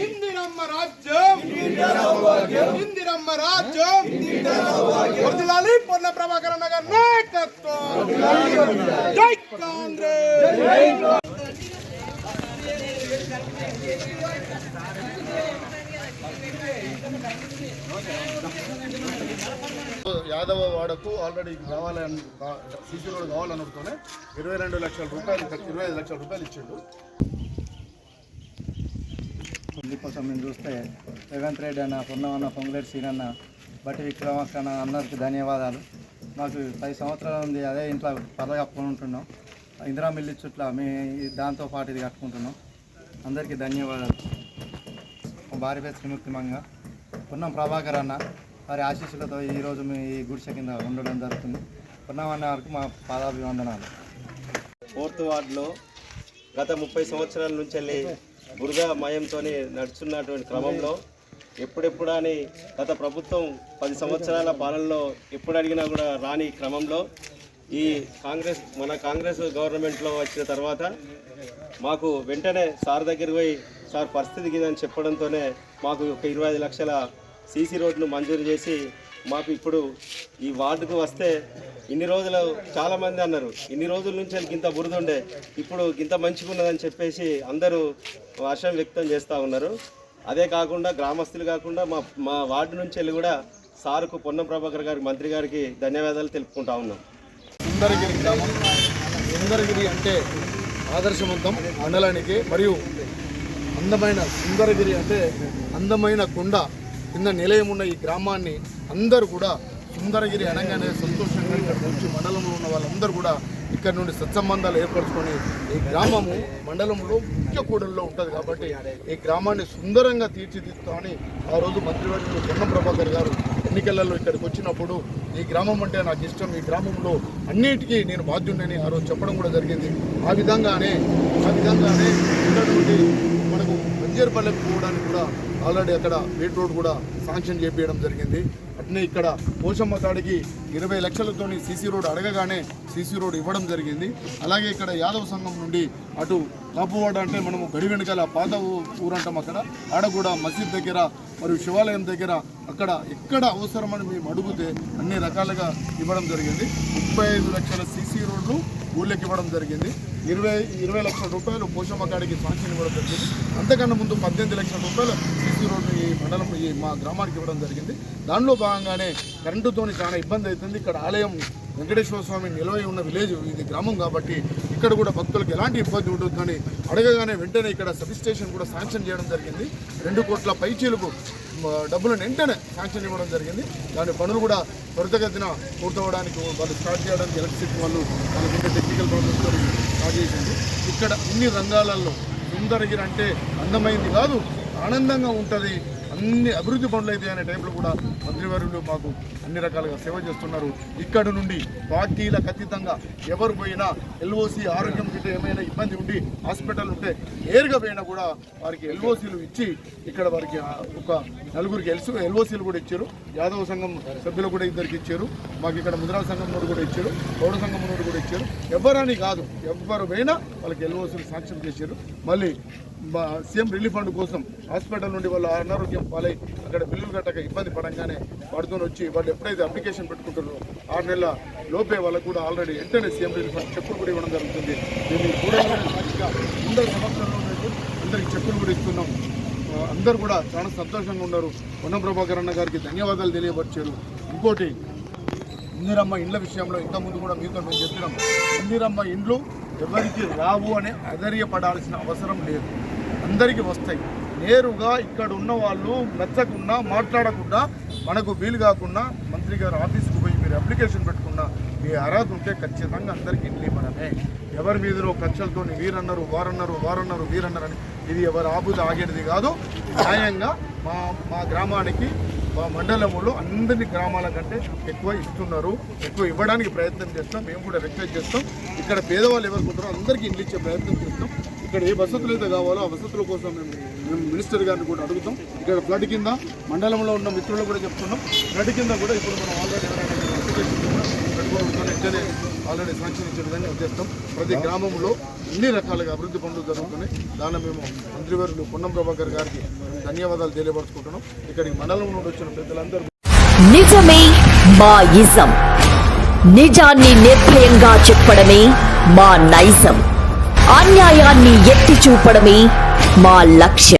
ఇందిరమ్మ రాజ్యం ఇందిరమ్మ రాజ్యం వరదలాలి పొన్న ప్రభాకర్ నగర్ నాయకత్వం జై కాంగ్రెస్ Okay. యాదవ వాడకు ఆల్రెడీ కావాలని సీసీ రోడ్ కావాలనుకుంటూనే ఇరవై రెండు లక్షల రూపాయలు ఇరవై ఐదు లక్షల రూపాయలు ఇచ్చిండు. కోసం మేము చూస్తే రేవంత్ రెడ్డి అన్న పొన్నమన్న పొంగులేటి సీనన్న బట్టి విక్రమార్క అన్న అందరికి ధన్యవాదాలు. మాకు పది సంవత్సరాల ఉంది అదే ఇంట్లో పర్వ కప్పుకొని ఉంటున్నాం. ఇందిరా మిల్లి చుట్ల మీ దాంతో పాటు ఇది కట్టుకుంటున్నాం. అందరికీ ధన్యవాదాలు. భారీ పేరు శ్రీముక్తిమంగా పొన్నం ప్రభాకర్ అన్న వారి ఆశీస్సులతో ఈరోజు మీ ఈ గుడిసె కింద ఉండడం జరుగుతుంది. పున్నామన్న వారికి మా పాదాభివందనాలు. ఫోర్త్ వార్డులో గత ముప్పై సంవత్సరాల నుంచి వెళ్ళి బురద మయంతో నడుచున్నటువంటి క్రమంలో ఎప్పుడెప్పుడు అని గత ప్రభుత్వం పది సంవత్సరాల పాలనలో ఎప్పుడు అడిగినా కూడా రాని క్రమంలో ఈ కాంగ్రెస్ మన కాంగ్రెస్ గవర్నమెంట్లో వచ్చిన తర్వాత మాకు వెంటనే సార్ దగ్గరికి పోయి సార్ పరిస్థితి కిందని చెప్పడంతోనే మాకు ఒక ఇరవై ఐదు లక్షల సీసీ రోడ్ను మంజూరు చేసి మాకు ఇప్పుడు ఈ వార్డుకు వస్తే ఇన్ని రోజులు చాలామంది అన్నారు. ఇన్ని రోజుల నుంచి గింత ఇంత ఉండే ఇప్పుడు ఇంత మంచిగా చెప్పేసి అందరూ హర్షం వ్యక్తం చేస్తూ ఉన్నారు. అదే కాకుండా గ్రామస్తులు కాకుండా మా మా వార్డు నుంచి వెళ్ళి కూడా సార్కు పొన్నం ప్రభాకర్ గారికి మంత్రి గారికి ధన్యవాదాలు తెలుపుకుంటా ఉన్నాం. సుందరగిరి గ్రామం. సుందరగిరి అంటే ఆదర్శవంతం మండలానికి మరియు అందమైన సుందరగిరి అంటే అందమైన కొండ. కింద నిలయం ఉన్న ఈ గ్రామాన్ని అందరూ కూడా సుందరగిరి అనగానే సంతోషంగా ఇక్కడ వచ్చి మండలంలో ఉన్న వాళ్ళందరూ కూడా ఇక్కడ నుండి సత్సంబంధాలు ఏర్పరచుకొని ఈ గ్రామము మండలంలో ముఖ్య కూడల్లో ఉంటుంది కాబట్టి ఈ గ్రామాన్ని సుందరంగా తీర్చిదిద్దుతామని ఆ రోజు మంత్రివర్యులు పొన్నం ప్రభాకర్ గారు ఎన్నికలలో ఇక్కడికి వచ్చినప్పుడు ఈ గ్రామం అంటే నాకు ఇష్టం. ఈ గ్రామంలో అన్నిటికీ నేను బాధ్యుడిని ఆ రోజు చెప్పడం కూడా జరిగింది. ఆ విధంగానే ఆ విధంగానే ఉన్నటువంటి మనకు మంజేరుపల్లెకి పోవడానికి కూడా ఆల్రెడీ అక్కడ బీట్ రోడ్ కూడా శాంక్షన్ చేపించడం జరిగింది. అట్నే ఇక్కడ పోషమ్మ తాడికి ఇరవై లక్షలతోని సీసీ రోడ్ అడగగానే సీసీ రోడ్ ఇవ్వడం జరిగింది. అలాగే ఇక్కడ యాదవ సంఘం నుండి అటు కాపువాడ అంటే మనము గడి వెనకాల పాత ఊరంటాం అక్కడ. ఆడ కూడా మసీద్ దగ్గర మరియు శివాలయం దగ్గర అక్కడ ఎక్కడ అవసరమని మేము అడిగితే అన్ని రకాలుగా ఇవ్వడం జరిగింది. ముప్పై ఐదు లక్షల సీసీ రోడ్లు ఊళ్ళకి ఇవ్వడం జరిగింది. ఇరవై ఇరవై లక్షల రూపాయలు పోషమ్మ కాడికి సాంక్షన్ ఇవ్వడం జరిగింది. అంతకన్నా ముందు పద్దెనిమిది లక్షల రూపాయలు సీసీ రోడ్డు ఈ మండలం ఈ మా గ్రామానికి ఇవ్వడం జరిగింది. దానిలో భాగంగానే కరెంటుతోని చాలా ఇబ్బంది అవుతుంది. ఇక్కడ ఆలయం వెంకటేశ్వర స్వామి నిలవై ఉన్న విలేజ్ ఇది గ్రామం కాబట్టి ఇక్కడ కూడా భక్తులకు ఎలాంటి ఇబ్బంది ఉంటుందని అడగగానే వెంటనే ఇక్కడ సబ్ స్టేషన్ కూడా శాంక్షన్ చేయడం జరిగింది. రెండు కోట్ల పైచీలకు డబ్బులను వెంటనే శాంక్షన్ ఇవ్వడం జరిగింది. దాని పనులు కూడా త్వరితగతిన పూర్తవడానికి వాళ్ళు స్టార్ట్ చేయడానికి ఎలక్ట్రిసిటీ వాళ్ళు వాళ్ళకి టెక్నికల్ ప్రాబ్లమ్స్ స్టార్ట్ చేసింది. ఇక్కడ ఇన్ని రంగాలలో సుందరగిరి అంటే అందమైంది కాదు ఆనందంగా ఉంటుంది. అన్ని అభివృద్ధి పనులు అయితే అనే టైంలో కూడా మంత్రివర్యులు మాకు అన్ని రకాలుగా సేవ చేస్తున్నారు. ఇక్కడ నుండి పార్టీలకు అతీతంగా ఎవరు పోయినా ఎల్ఓసి ఆరోగ్యం గిట్ట ఏమైనా ఇబ్బంది ఉండి హాస్పిటల్ ఉంటే నేరుగా పోయినా కూడా వారికి ఎల్ఓసీలు ఇచ్చి ఇక్కడ వారికి ఒక నలుగురికి ఎల్సు ఎల్ఓసీలు కూడా ఇచ్చారు. యాదవ సంఘం సభ్యులు కూడా ఇద్దరికి ఇచ్చారు. మాకు ఇక్కడ ముద్రా సంఘం నుండి కూడా ఇచ్చారు. గౌడ సంఘం నుండి కూడా ఇచ్చారు. ఎవరని కాదు ఎవరు పోయినా వాళ్ళకి ఎల్ఓసీలు సాక్ష్యం చేశారు. మళ్ళీ మా సీఎం రిలీఫ్ ఫండ్ కోసం హాస్పిటల్ నుండి వాళ్ళు అనారోగ్యం పాలై అక్కడ బిల్లులు కట్టక ఇబ్బంది పడంగానే వాటితో వచ్చి వాళ్ళు ఎప్పుడైతే అప్లికేషన్ పెట్టుకుంటారో ఆరు నెలల లోపే వాళ్ళకు కూడా ఆల్రెడీ వెంటనే సీఎం రిలీఫ్ చెప్పులు కూడా ఇవ్వడం జరుగుతుంది. దీన్ని కూడా అందరి సమక్షంలో ఉన్నట్టు అందరికి కూడా ఇస్తున్నాం. అందరూ కూడా చాలా సంతోషంగా ఉన్నారు. పొన్నం ప్రభాకర్ అన్న గారికి ధన్యవాదాలు తెలియపరిచారు. ఇంకోటి ఇందిరమ్మ ఇండ్ల విషయంలో ఇంతకుముందు కూడా మీతో మేము చెప్పినాం. ఇందిరమ్మ ఇండ్లు ఎవరికి రావు అని అధైర్యపడాల్సిన అవసరం లేదు. అందరికీ వస్తాయి. నేరుగా ఇక్కడ ఉన్న వాళ్ళు నచ్చకుండా మాట్లాడకుండా మనకు వీలు కాకుండా మంత్రి గారు ఆఫీస్కు పోయి మీరు అప్లికేషన్ పెట్టుకున్నా మీ అర్హత ఉంటే ఖచ్చితంగా అందరికీ ఇండ్లు మనమే ఎవరి మీదలో కక్షలతో వీరన్నారు వారన్నారు వారన్నారు వీరన్నారు అని ఇది ఎవరు ఆపుది ఆగేది కాదు. న్యాయంగా మా మా గ్రామానికి మా మండలంలో అందరి గ్రామాల కంటే ఎక్కువ ఇస్తున్నారు. ఎక్కువ ఇవ్వడానికి ప్రయత్నం చేస్తాం మేము కూడా రిక్వెస్ట్ చేస్తాం ఇక్కడ పేదవాళ్ళు ఎవరు ఉంటారో అందరికీ ఇండ్లు ఇచ్చే ప్రయత్నం చేస్తాం ఇక్కడ ఏ వసతులు అయితే కావాలో ఆ వసతుల కోసం మేము మేము మినిస్టర్ గారిని కూడా అడుగుతాం. ఇక్కడ ఫ్లడ్ కింద మండలంలో ఉన్న మిత్రులు కూడా చెప్తున్నాం. ఫ్లడ్ కింద కూడా ఇప్పుడు మనం ఆల్రెడీ వెంటనే ఆల్రెడీ శాంక్షన్ ఇచ్చే విధంగా చేస్తాం. ప్రతి గ్రామంలో అన్ని రకాలుగా అభివృద్ధి పనులు జరుగుతున్నాయి దాన్ని మేము మంత్రివర్యులు పొన్నం ప్రభాకర్ గారికి ధన్యవాదాలు తెలియపరచుకుంటున్నాం. ఇక్కడికి మండలం నుండి వచ్చిన పెద్దలందరూ నిజమే మా ఇజం నిజాన్ని నిర్భయంగా చెప్పడమే మా నైజం. అన్యాయాన్ని ఎత్తి చూపడమే మా లక్ష్యం.